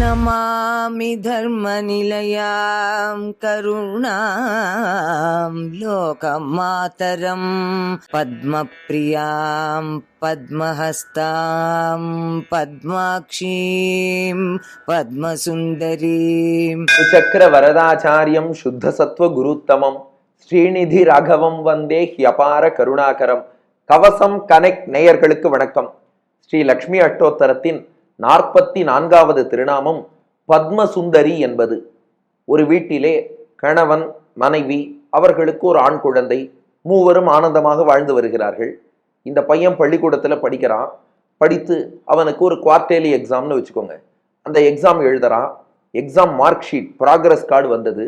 నమామి ధర్మ నిలయాం కరుణాం లోకమాతరం పద్మప్రియాం పద్మహస్తాం పద్మాక్షీం పద్మసుందరీం సుచక్ర వరదాచార్యం శుద్ధ సత్వ గురుత్తమం ஸ்ரீநிதி ராகவம் வந்தே ஹியபார கருணாகரம். கவசம் கனெக்ட் நேயர்களுக்கு வணக்கம். ஸ்ரீ லக்ஷ்மி அஷ்டோத்தரத்தின் நாற்பத்தி நான்காவது திருநாமம் பத்மசுந்தரி என்பது. ஒரு வீட்டிலே கணவன் மனைவி அவர்களுக்கு ஒரு ஆண் குழந்தை மூவரும் ஆனந்தமாக வாழ்ந்து வருகிறார்கள். இந்த பையன் பள்ளிக்கூடத்தில் படிக்கிறான். படித்து அவனுக்கு ஒரு குவார்டேலி எக்ஸாம்னு வச்சுக்கோங்க. அந்த எக்ஸாம் எழுதுறான். Exam mark sheet progress card வந்தது.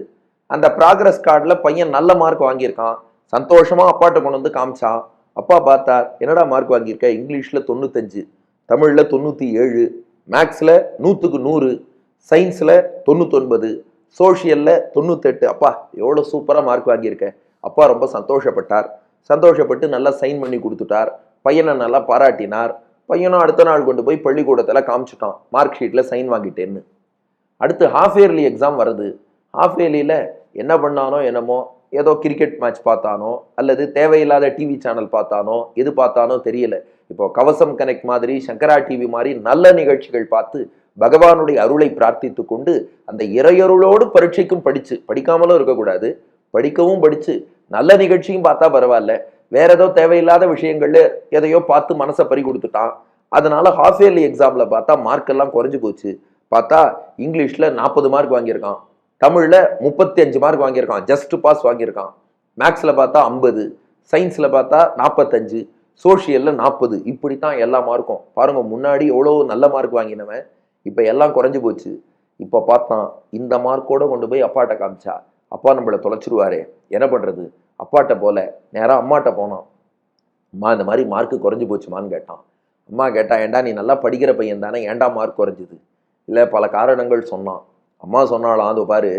அந்த ப்ராக்ரஸ் கார்டில் பையன் நல்ல மார்க் வாங்கியிருக்கான். சந்தோஷமாக அப்பாட்ட கொண்டு வந்து காமிச்சான். அப்பா பார்த்தார் என்னடா மார்க் வாங்கியிருக்க? இங்கிலீஷில் தொண்ணூத்தஞ்சு தமிழில் தொண்ணூற்றி ஏழு மேக்ஸில் நூற்றுக்கு நூறு சயின்ஸில் தொண்ணூத்தொன்பது சோஷியலில் தொண்ணூத்தெட்டு. அப்பா எவ்வளோ சூப்பராக மார்க் வாங்கியிருக்க? அப்பா ரொம்ப சந்தோஷப்பட்டார். சந்தோஷப்பட்டு நல்லா சைன் பண்ணி கொடுத்துட்டார். பையனை நல்லா பாராட்டினார். பையனும் அடுத்த நாள் கொண்டு போய் பள்ளிக்கூடத்தில் காமிச்சிட்டான். மார்க் ஷீட்டில் சைன் வாங்கிட்டேன்னு. அடுத்து ஹாஃப் இயர்லி எக்ஸாம் வருது. ஹாஃப் இயர்லியில் என்ன பண்ணானோ என்னமோ ஏதோ கிரிக்கெட் மேட்ச் பார்த்தானோ அல்லது தேவையில்லாத டிவி சேனல் பார்த்தானோ எது பார்த்தானோ தெரியல. இப்போ கவசம் கனெக்ட் மாதிரி சங்கரா டிவி மாதிரி நல்ல நிகழ்ச்சிகள் பார்த்து பகவானுடைய அருளை பிரார்த்தித்து கொண்டு அந்த இறையருளோடு பரீட்சைக்கும் படிச்சு படிக்காமலும் இருக்கக்கூடாது. படிக்கவும் படிச்சு நல்ல நிகழ்ச்சியும் பார்த்தா பரவாயில்ல. வேற ஏதோ தேவையில்லாத விஷயங்கள்ல எதையோ பார்த்து மனசை பறி கொடுத்துட்டான். அதனால ஹாஃப் இயர்லி எக்ஸாம்ல பார்த்தா மார்க் எல்லாம் குறைஞ்சு போச்சு. பார்த்தா இங்கிலீஷ்ல நாற்பது மார்க் வாங்கியிருக்கான். தமிழில் முப்பத்தி அஞ்சு மார்க் வாங்கியிருக்கான். ஜஸ்ட் பாஸ் வாங்கியிருக்கான். மேக்ஸில் பார்த்தா ஐம்பது சயின்ஸில் பார்த்தா நாற்பத்தஞ்சு சோஷியலில் நாற்பது இப்படித்தான் எல்லா மார்க்கும் பாருங்கள் முன்னாடி எவ்வளோ நல்ல மார்க் வாங்கினவன் இப்போ எல்லாம் குறைஞ்சி போச்சு. இப்போ பார்த்தான் இந்த மார்க்கோட கொண்டு போய் அப்பாட்ட காமிச்சா அப்பா நம்மளை தொலைச்சிருவாரே. என்ன பண்ணுறது அப்பாட்ட போல நேராக அம்மாட்ட போனான். அம்மா இந்த மாதிரி மார்க்கு குறைஞ்சி போச்சுமான்னு கேட்டான். அம்மா கேட்டா ஏண்டா நீ நல்லா படிக்கிற பையன் தானே ஏண்டா மார்க் குறைஞ்சிது? இல்லை பல காரணங்கள் சொன்னான். அம்மா சொன்னாலாம் அது பாரு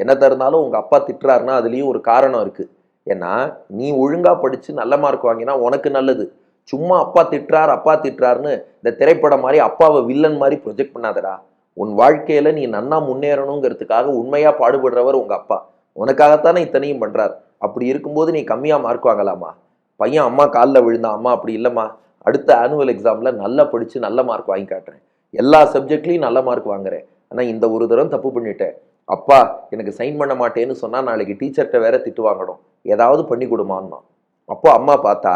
என்னத்த இருந்தாலும் உங்கள் அப்பா திட்டுறாருன்னா அதுலேயும் ஒரு காரணம் இருக்குது ஏன்னா நீ ஒழுங்காக படித்து நல்ல மார்க் வாங்கினா உனக்கு நல்லது. சும்மா அப்பா திட்டுறார் அப்பா திட்டுறாருன்னு இந்த திரைப்படம் மாதிரி அப்பாவை வில்லன் மாதிரி ப்ரொஜெக்ட் பண்ணாதடா. உன் வாழ்க்கையில் நீ நன்னா முன்னேறணுங்கிறதுக்காக உண்மையாக பாடுபடுறவர் உங்கள் அப்பா. உனக்காகத்தானே இத்தனையும் பண்ணுறார் அப்படி இருக்கும்போது நீ கம்மியாக மார்க் வாங்கலாமா? பையன் அம்மா காலில் விழுந்தான் அம்மா அப்படி இல்லைம்மா. அடுத்த ஆனுவல் எக்ஸாமில் நல்லா படித்து நல்ல மார்க் வாங்கி காட்டுறேன். எல்லா சப்ஜெக்ட்லையும் நல்ல மார்க் வாங்குறேன். ஆனால் இந்த ஒரு தரம் தப்பு பண்ணிட்டேன். அப்பா எனக்கு சைன் பண்ண மாட்டேன்னு சொன்னால் நாளைக்கு டீச்சர்கிட்ட வேற திட்டு வாங்கணும். ஏதாவது பண்ணி கொடுமான்னா. அப்போ அம்மா பார்த்தா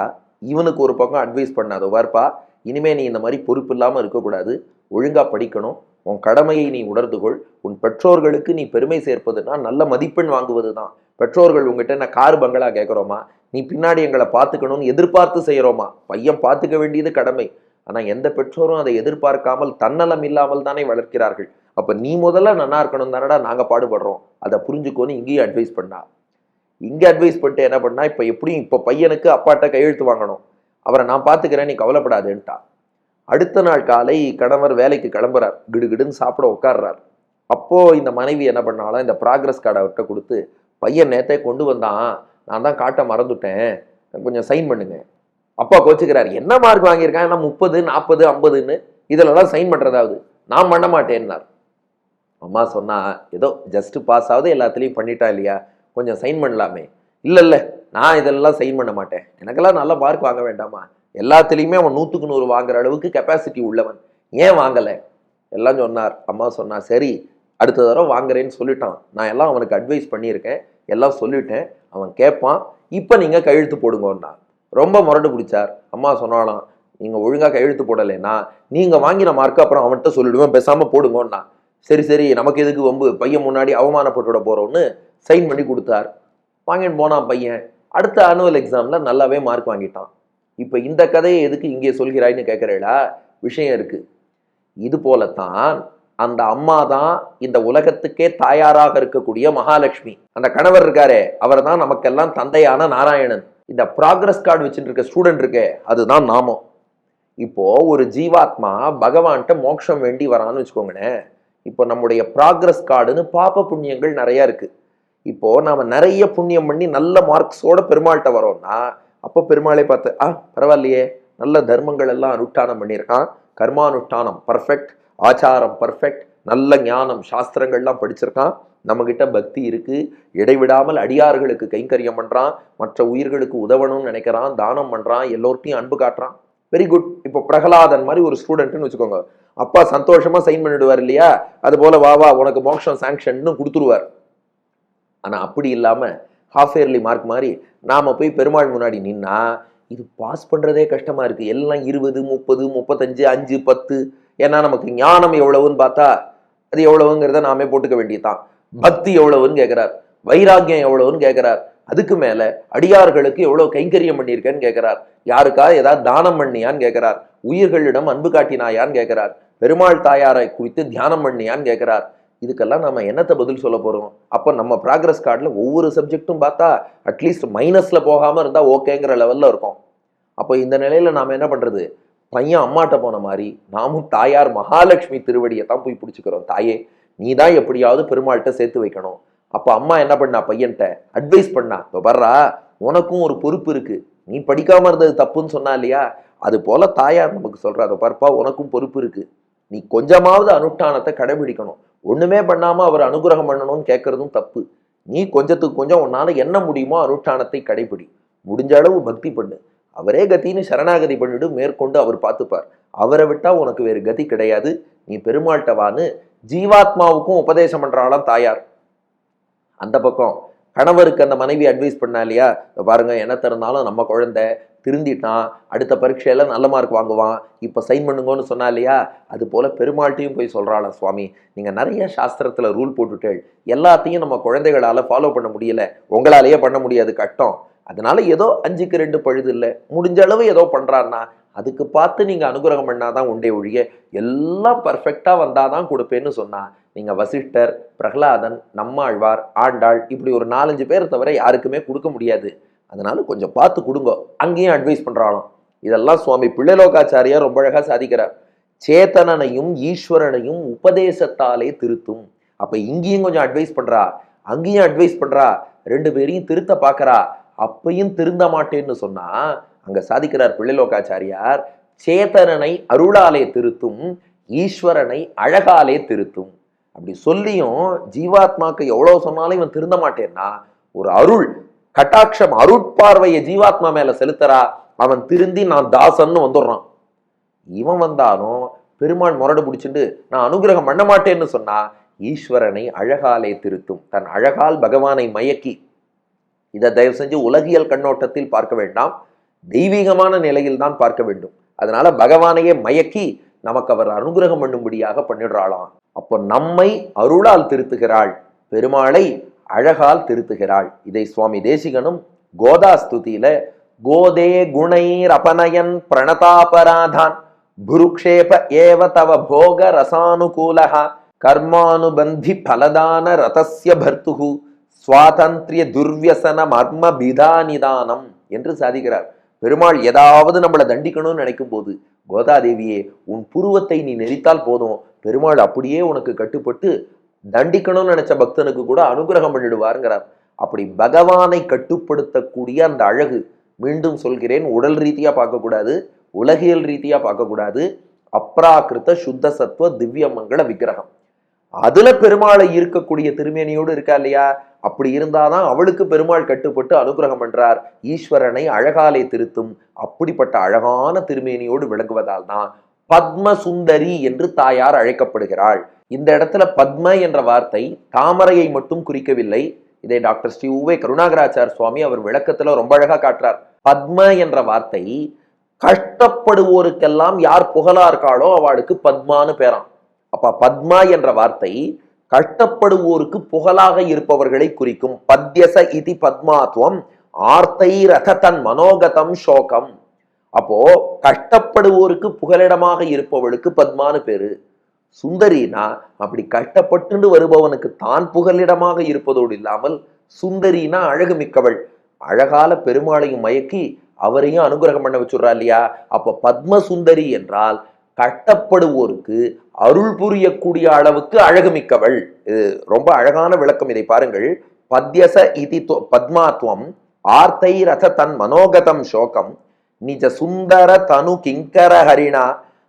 இவனுக்கு ஒரு பக்கம் அட்வைஸ் பண்ணாதோ வார்ப்பா இனிமே நீ இந்த மாதிரி பொறுப்பு இல்லாமல் இருக்கக்கூடாது. ஒழுங்காக படிக்கணும். உன் கடமையை நீ உணர்ந்துகொள் உன் பெற்றோர்களுக்கு நீ பெருமை சேர்ப்பதுன்னா நல்ல மதிப்பெண் வாங்குவது தான் பெற்றோர்கள் உங்ககிட்ட நான் கார் பங்களா கேட்குறோமா நீ பின்னாடி எங்களை பார்த்துக்கணும்னு எதிர்பார்த்து செய்கிறோமா பையன் பார்த்துக்க வேண்டியது கடமை. ஆனால் எந்த பெற்றோரும் அதை எதிர்பார்க்காமல் தன்னலம் இல்லாமல் தானே வளர்க்கிறார்கள். அப்போ நீ முதல்ல நல்லா இருக்கணும் தானடா நாங்கள் பாடுபடுறோம். அதை புரிஞ்சுக்கோன்னு இங்கேயும் அட்வைஸ் பண்ணா. இங்கே அட்வைஸ் பண்ணிட்டு என்ன பண்ணா இப்போ எப்படியும் இப்போ பையனுக்கு அப்பாட்ட கையெழுத்து வாங்கணும். அவரை நான் பார்த்துக்கிறேன் நீ கவலைப்படாதுன்ட்டா. அடுத்த நாள் காலை கணவர் வேலைக்கு கிளம்புறார். கிடுகிடுன்னு சாப்பிட உட்காடுறார் அப்போது இந்த மனைவி என்ன பண்ணாலும் இந்த ப்ராக்ரஸ் கார்டை அவர்கிட்ட கொடுத்து பையன் நேத்தே கொண்டு வந்தான். நான் தான் காட்ட மறந்துட்டேன். கொஞ்சம் சைன் பண்ணுங்கள் அப்பா கோச்சுக்கிறார். என்ன மார்க் வாங்கியிருக்கான்? முப்பது நாற்பது ஐம்பதுன்னு? இதிலலாம் சைன் பண்ணுறதாவது நான் பண்ண மாட்டேன்னார். அம்மா சொன்னா ஏதோ ஜஸ்ட் பாஸ் ஆகுது எல்லாத்துலேயும் பண்ணிட்டா இல்லையா? கொஞ்சம் சைன் பண்ணலாமே. இல்லை இல்லை நான் இதெல்லாம் சைன் பண்ண மாட்டேன். எனக்கெல்லாம் நல்ல மார்க் வாங்க வேண்டாமா? எல்லாத்துலேயுமே அவன் நூற்றுக்கு நூறு வாங்குற அளவுக்கு கெப்பாசிட்டி உள்ளவன். ஏன் வாங்கலை? எல்லாம் சொன்னார். அம்மா சொன்னார் சரி அடுத்த தடவை வாங்குறேன்னு சொல்லிட்டான். நான் எல்லாம் அவனுக்கு அட்வைஸ் பண்ணியிருக்கேன். எல்லாம் சொல்லிட்டேன். அவன் கேட்பான். இப்போ நீங்கள் கையெழுத்து போடுங்கன்னா ரொம்ப முரண்டு பிடிச்சார். அம்மா சொன்னாலாம் நீங்கள் ஒழுங்காக கையெழுத்து போடலைன்னா நீங்கள் வாங்கின மார்க்கு அப்புறம் அவன்கிட்ட சொல்லிடுவேன் பேசாமல் போடுங்கன்னா. சரி சரி நமக்கு எதுக்கு வம்பு? பையன் முன்னாடி அவமானப்பட்டுவிட போகிறோன்னு சைன் பண்ணி கொடுத்தார். வாங்கிட்டு போனான் பையன். அடுத்த ஆனுவல் எக்ஸாமில் நல்லாவே மார்க் வாங்கிட்டான். இப்போ இந்த கதையை எதுக்கு இங்கே சொல்கிறாய்ன்னு கேட்குறேடா விஷயம் இருக்குது இது போலத்தான் அந்த அம்மா தான் இந்த உலகத்துக்கே தாயாராக இருக்கக்கூடிய மகாலட்சுமி. அந்த கணவர் இருக்காரே அவர் தான் நமக்கெல்லாம் தந்தையான நாராயணன். இந்த ப்ராக்ரஸ் கார்டு வச்சுட்டு இருக்க ஸ்டூடெண்ட் இருக்கே அதுதான் நாமம். இப்போ ஒரு ஜீவாத்மா பகவான்கிட்ட மோட்சம் வேண்டி வரான்னு வச்சுக்கோங்களேன். இப்போ நம்முடைய ப்ராக்ரஸ் கார்டுன்னு பாப புண்ணியங்கள் நிறைய இருக்கு. இப்போ நாம நிறைய புண்ணியம் பண்ணி நல்ல மார்க்ஸோட பெருமாள்கிட்ட வரோம்னா அப்போ பெருமாளை பார்த்து ஆ பரவாயில்லையே நல்ல தர்மங்கள் எல்லாம் அனுஷ்டானம் பண்ணியிருக்கான். கர்மானுஷ்டானம் பர்ஃபெக்ட் ஆச்சாரம் பர்ஃபெக்ட் நல்ல ஞானம் சாஸ்திரங்கள்லாம் படிச்சிருக்கான். நம்மகிட்ட பக்தி இருக்குது இடைவிடாமல் அடியார்களுக்கு கைங்கரியம் பண்ணுறான் மற்ற உயிர்களுக்கு உதவணும்னு நினைக்கிறான். தானம் பண்ணுறான் எல்லோர்ட்டையும் அன்பு காட்டுறான். வெரி குட் இப்போ பிரகலாதன் மாதிரி ஒரு ஸ்டூடெண்ட்னு வச்சுக்கோங்க. அப்பா சந்தோஷமாக சைன் பண்ணிடுவார் இல்லையா? அது போல் வா வா உனக்கு மோட்சம் சாங்ஷன்னு கொடுத்துருவார். ஆனால் அப்படி இல்லாமல் ஹாஃப் இயர்லி மார்க் மாதிரி நாம் போய் பெருமாள் முன்னாடி நின்னா இது பாஸ் பண்ணுறதே கஷ்டமாக இருக்குது எல்லாம் இருபது முப்பது முப்பத்தஞ்சு அஞ்சு பத்து. ஏன்னா நமக்கு ஞானம் எவ்வளவுன்னு பார்த்தா அது எவ்வளவுங்கிறத நாமே போட்டுக்க வேண்டியதுதான். பக்தி எவ்வளவுன்னு கேட்கிறார் வைராக்கியம் எவ்வளவுன்னு கேட்கிறார் அதுக்கு மேல அடியார்களுக்கு எவ்வளவு கைங்கரியம் பண்ணியிருக்கேன்னு கேட்கிறார் யாருக்கா? ஏதாவது தானம் பண்ணியான்னு கேட்கிறார் உயிர்களிடம் அன்பு காட்டினாயான்னு கேட்கிறார் பெருமாள் தாயாரை குறித்து தியானம் பண்ணியான்னு கேட்கிறார் இதுக்கெல்லாம் நம்ம என்னத்தை பதில் சொல்ல போறோம்? அப்போ நம்ம ப்ராக்ரஸ் கார்டில் ஒவ்வொரு சப்ஜெக்ட்டும் பார்த்தா அட்லீஸ்ட் மைனஸ்ல போகாம இருந்தா ஓகேங்கிற லெவல்ல இருக்கும். அப்போ இந்த நிலையில நாம என்ன பண்றது? பையன் அம்மாட்ட போன மாதிரி நாமும் தாயார் மகாலட்சுமி திருவடியை தான் போய் பிடிச்சிக்கிறோம். தாயே நீ தான் எப்படியாவது பெருமாள்கிட்ட சேர்த்து வைக்கணும். அப்போ அம்மா என்ன பண்ணா பையன்கிட்ட? அட்வைஸ் பண்ணா இப்போ வர்றா உனக்கும் ஒரு பொறுப்பு இருக்கு. நீ படிக்காம இருந்தது தப்புன்னு சொன்னா இல்லையா? அது போல தாயார் நமக்கு சொல்றா அதை பார்ப்பா உனக்கும் பொறுப்பு இருக்கு. நீ கொஞ்சமாவது அனுஷ்டானத்தை கடைபிடிக்கணும். ஒண்ணுமே பண்ணாம அவர் அனுகிரகம் பண்ணணும்னு கேட்கறதும் தப்பு. நீ கொஞ்சத்துக்கு கொஞ்சம் உன்னால என்ன முடியுமோ அனுஷ்டானத்தை கடைபிடி. முடிஞ்ச அளவு பக்தி பண்ணு. அவரே கத்தின்னு சரணாகதி பண்ணிட்டு மேற்கொண்டு அவர் பார்த்துப்பார். அவரை விட்டால் உனக்கு வேறு கதி கிடையாது. நீ பெருமாள்கிட்டவான்னு ஜீவாத்மாவுக்கும் உபதேசம் பண்றாளாம் தாயார். அந்த பக்கம் கணவருக்கு அந்த மனைவி அட்வைஸ் பண்ணா இல்லையா? பாருங்க என்ன திறந்தாலும் நம்ம குழந்தை திருந்திட்டான். அடுத்த பரீட்சையில் நல்ல மார்க் வாங்குவான். இப்போ சைன் பண்ணுங்கன்னு சொன்னா இல்லையா? அது போல் பெருமாள்கிட்டையும் போய் சொல்கிறாளா சுவாமி. நீங்கள் நிறைய சாஸ்திரத்தில் ரூல் போட்டுட்டேள். எல்லாத்தையும் நம்ம குழந்தைகளால் ஃபாலோ பண்ண முடியல. உங்களாலேயே பண்ண முடியாது கட்டம் அதனால ஏதோ அஞ்சுக்கு ரெண்டு பழுது இல்லை. முடிஞ்ச அளவு ஏதோ பண்ணுறாருன்னா அதுக்கு பார்த்து நீங்கள் அனுகிரகம் பண்ணாதான் உண்டே ஒழிய எல்லாம் பர்ஃபெக்ட்டாக வந்தால் தான் கொடுப்பேன்னு சொன்னால் நீங்கள் வசிஷ்டர் பிரகலாதன் நம்மாழ்வார் ஆண்டாள் இப்படி ஒரு நாலஞ்சு பேர் தவிர யாருக்குமே கொடுக்க முடியாது. அதனால கொஞ்சம் பார்த்து கொடுங்க. அங்கேயும் அட்வைஸ் பண்ணுறாலும் இதெல்லாம் சுவாமி பிள்ளைலோகாச்சாரியார் ரொம்ப அழகாக சாதிக்கிறார். சேத்தனனையும் ஈஸ்வரனையும் உபதேசத்தாலே திருத்தும். அப்போ இங்கேயும் கொஞ்சம் அட்வைஸ் பண்ணுறா அங்கேயும் அட்வைஸ் பண்ணுறா ரெண்டு பேரையும் திருத்த பார்க்கறா அப்பையும் திருந்த மாட்டேன்னு சொன்னா அங்க சாதிக்கிறார் பிள்ளைலோகாச்சாரியார் சேதனனை அருளாலே திருத்தும் ஈஸ்வரனை அழகாலே திருத்தும். அப்படி சொல்லியும் ஜீவாத்மாக்கு எவ்வளவு சொன்னாலும் இவன் திருந்த மாட்டேன்னா ஒரு அருள் கட்டாட்சம் அருட்பார்வையை ஜீவாத்மா மேல செலுத்துறா அவன் திருந்தி நான் தாசன்னு வந்துடுறான். இவன் வந்தாலும் பெருமான் முரடு பிடிச்சிட்டு நான் அனுகிரகம் பண்ண மாட்டேன்னு சொன்னா ஈஸ்வரனை அழகாலே திருத்தும். தன் அழகால் பகவானை மயக்கி இதை தயவு செஞ்சு உலகியல் கண்ணோட்டத்தில் பார்க்க வேண்டாம். தெய்வீகமான நிலையில் தான் பார்க்க வேண்டும். அதனால பகவானையே மயக்கி நமக்கு அவர் அனுகிரகம் பண்ணும்படியாக பண்ணிடுறாளாம். அப்போ நம்மை அருளால் திருத்துகிறாள். பெருமாளை அழகால் திருத்துகிறாள். இதை சுவாமி தேசிகனும் கோதா ஸ்துதியில கோதே குணைர் அபனயன் பிரணதாபராதான் புருக்ஷேப ஏவ தவ போக ரசானுகூலகா கர்மானுபந்தி பலதான ரதஸ்ய பர்த்துகு சுவாதந்திரிய துர்வியசன மர்ம பிதானிதானம் என்று சாதிக்கிறார். பெருமாள் ஏதாவது நம்மளை தண்டிக்கணும்னு நினைக்கும் போது கோதாதேவியே உன் புருவத்தை நீ நெரித்தால் போதும். பெருமாள் அப்படியே உனக்கு கட்டுப்பட்டு தண்டிக்கணும்னு நினைச்ச பக்தனுக்கு கூட அனுகிரகம் பண்ணிடுவாருங்கிறார். அப்படி பகவானை கட்டுப்படுத்தக்கூடிய அந்த அழகு மீண்டும் சொல்கிறேன் உடல் ரீதியா பார்க்கக்கூடாது உலகியல் ரீதியா பார்க்கக்கூடாது. அப்ராகிருத சுத்த சத்துவ திவ்ய மங்கள விக்கிரகம். அதுல பெருமாளை இருக்கக்கூடிய திருமேனியோடு இருக்கா இல்லையா? அப்படி இருந்தாதான் அவளுக்கு பெருமாள் கட்டுப்பட்டு அனுகிரகம் பண்றார். ஈஸ்வரனை அழகாலே திருத்தும். அப்படிப்பட்ட அழகான திருமேனியோடு விளங்குவதால் தான் பத்ம சுந்தரி என்று தாயார் அழைக்கப்படுகிறாள். இந்த இடத்துல பத்ம என்ற வார்த்தை தாமரையை மட்டும் குறிக்கவில்லை. இதை டாக்டர் ஸ்ரீ உவே கருணாகராச்சார் சுவாமி அவர் விளக்கத்துல ரொம்ப அழகா காட்டுறார். பத்ம என்ற வார்த்தை கஷ்டப்படுவோருக்கெல்லாம் யார் புகழா இருக்காளோ அவளுக்கு பத்மான்னு பேரான் அப்ப பத்மா என்ற வார்த்தை கஷ்டப்படுவோருக்கு புகழாக இருப்பவர்களை குறிக்கும் பத்யச இதி பத்மாத்வம் ஆர்த்தை ரததன் மனோகதம் சோகம். அப்போ கஷ்டப்படுவோருக்கு புகலிடமாக இருப்பவளுக்கு பத்மான்னு பேரு. சுந்தரினா அப்படி கஷ்டப்பட்டு வருபவனுக்கு தான் புகலிடமாக இருப்பதோடு இல்லாமல் சுந்தரினா அழகு மிக்கவள். அழகால பெருமாளையும் மயக்கி அவரையும் அனுகிரகம் பண்ண வச்சுடுறா இல்லையா? அப்ப பத்ம சுந்தரி என்றால் கட்டப்படுவோருக்கு அருள் புரியக்கூடிய அளவுக்கு அழகு மிக்கவள் இது ரொம்ப அழகான விளக்கம். இதை பாருங்கள். பத்யச இதி பத்மாத்வம் ஆர்த்தை ரச தன் மனோகதம் சோகம் நிஜ சுந்தர தனு கிங்கர ஹரிணா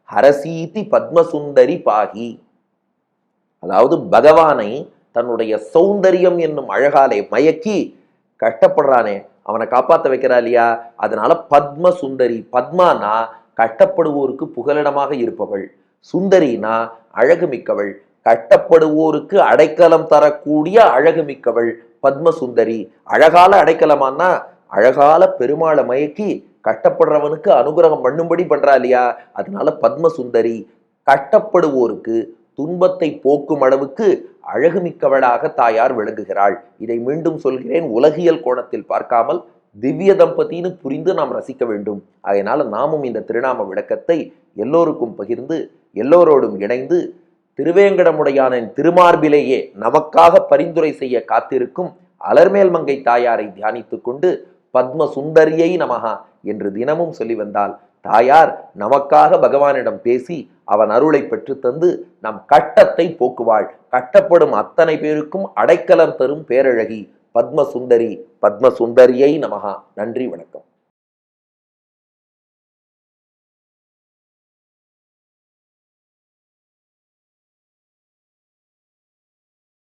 ஹரசீதி பத்மசுந்தரி பாகி. அதாவது பகவானை தன்னுடைய சௌந்தரியம் என்னும் அழகாலே மயக்கி கஷ்டப்படுறானே அவனை காப்பாத்த வைக்கிறா இல்லையா? அதனால பத்ம சுந்தரி பத்மானா கட்டப்படுவோருக்கு புகலிடமாக இருப்பவள். சுந்தரினா அழகு மிக்கவள் அடைக்கலம் தரக்கூடிய அழகு மிக்கவள் பத்ம சுந்தரி அழகால அடைக்கலமானா அழகால பெருமாளை மயக்கி கட்டப்படுறவனுக்கு அனுகிரகம் பண்ணும்படி பண்றா இல்லையா? அதனால பத்ம சுந்தரி கட்டப்படுவோருக்கு துன்பத்தை போக்கும் அளவுக்கு அழகுமிக்கவளாக தாயார் விளங்குகிறாள். இதை மீண்டும் சொல்கிறேன். உலகியல் கோணத்தில் பார்க்காமல் திவ்ய தம்பதின்னு புரிந்து நாம் ரசிக்க வேண்டும். அதனால் நாமும் இந்த திருநாம விளக்கத்தை எல்லோருக்கும் பகிர்ந்து எல்லோரோடும் இணைந்து திருவேங்கடமுடையானின் திருமார்பிலேயே நமக்காக பரிந்துரை செய்ய காத்திருக்கும் அலர்மேல் மங்கை தாயாரை தியானித்து கொண்டு பத்ம சுந்தரியை நமகா என்று தினமும் சொல்லி வந்தால் தாயார் நமக்காக பகவானிடம் பேசி அவன் அருளை பெற்று தந்து நம் கட்டத்தை போக்குவாள். கட்டப்படும் அத்தனை பேருக்கும் அடைக்கலம் தரும் பேரழகி பத்மசுந்தரி பத்மசுந்தரியை நமகா நன்றி வணக்கம்.